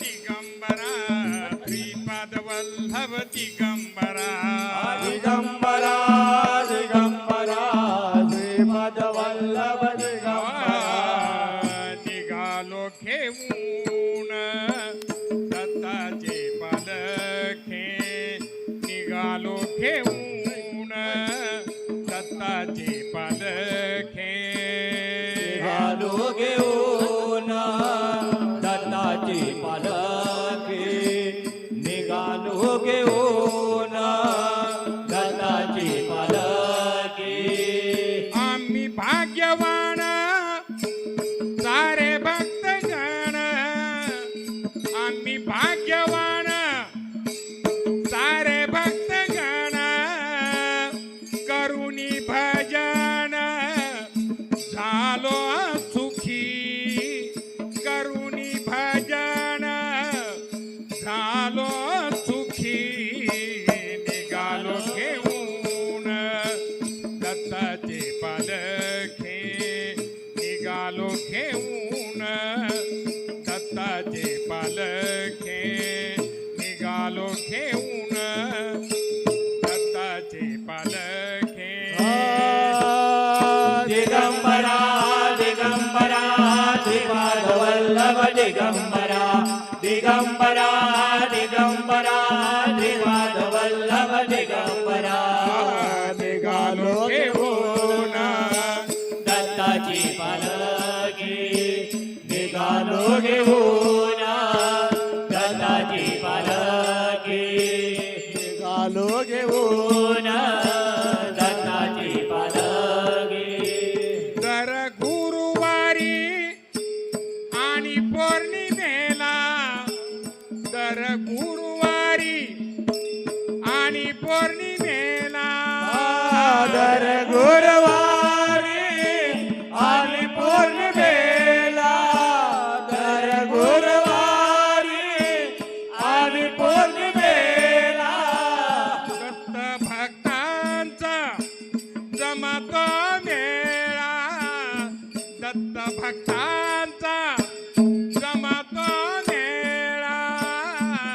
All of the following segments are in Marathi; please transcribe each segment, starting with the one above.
ದಿಗಂಬರ ಶ್ರೀಪಾದವಲ್ಲಭ ದಿಗ पालके निघालो ना दत्ताची पालके आम्ही भाग्यवान सारे भक्त गण आम्ही भाग्यवान. माल खे निघालो घेऊन दत्ताचे पालखे. दिगंबरा दिगंबरा दिवाधवल्लभ दिगंबरा. दिगंबरा दिगंबरा दिवाधवल्लभ दिगंबरा. पालो घेऊन दत्ताची पालगे दर गुरुवारी आणि पौर्णिमेला दर गुरु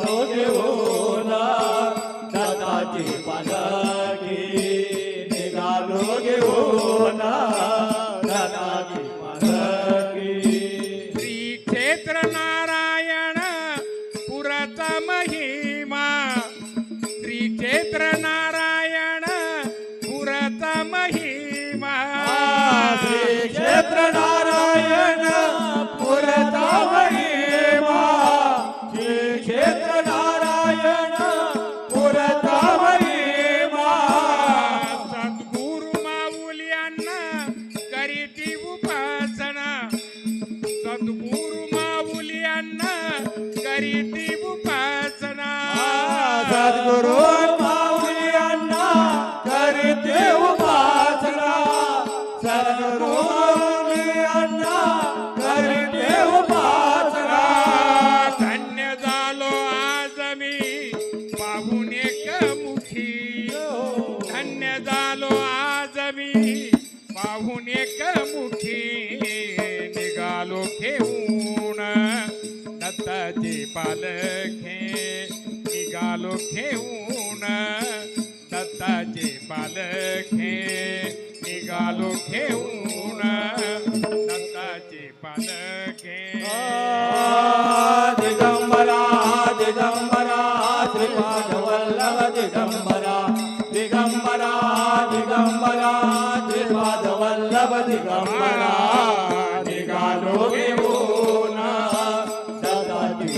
नो ना दादा पाला करी ती उपासना सद्गुरु ते पालखे निघालो घेऊन. दत्ताचे पालखे निघालो घेऊन. दत्ताचे पालखे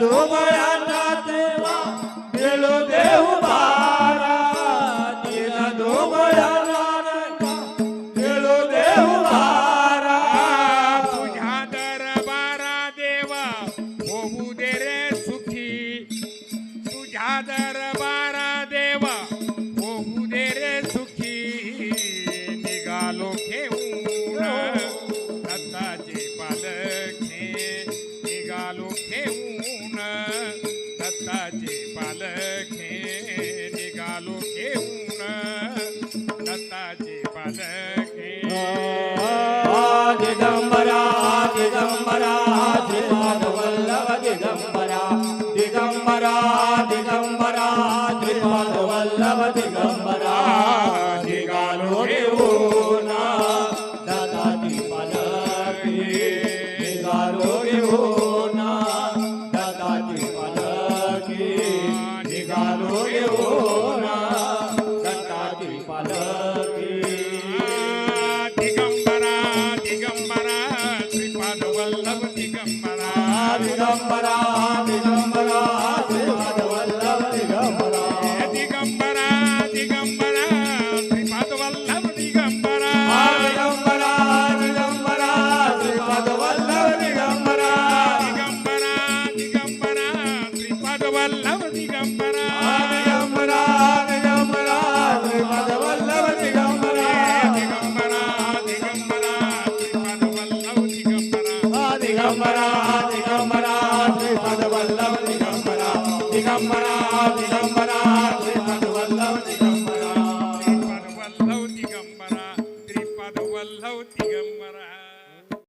ডোবাড়া వల్లభ దిగంబరా దిగంబరా దిగంబరా दिगंबरा दिगंबरा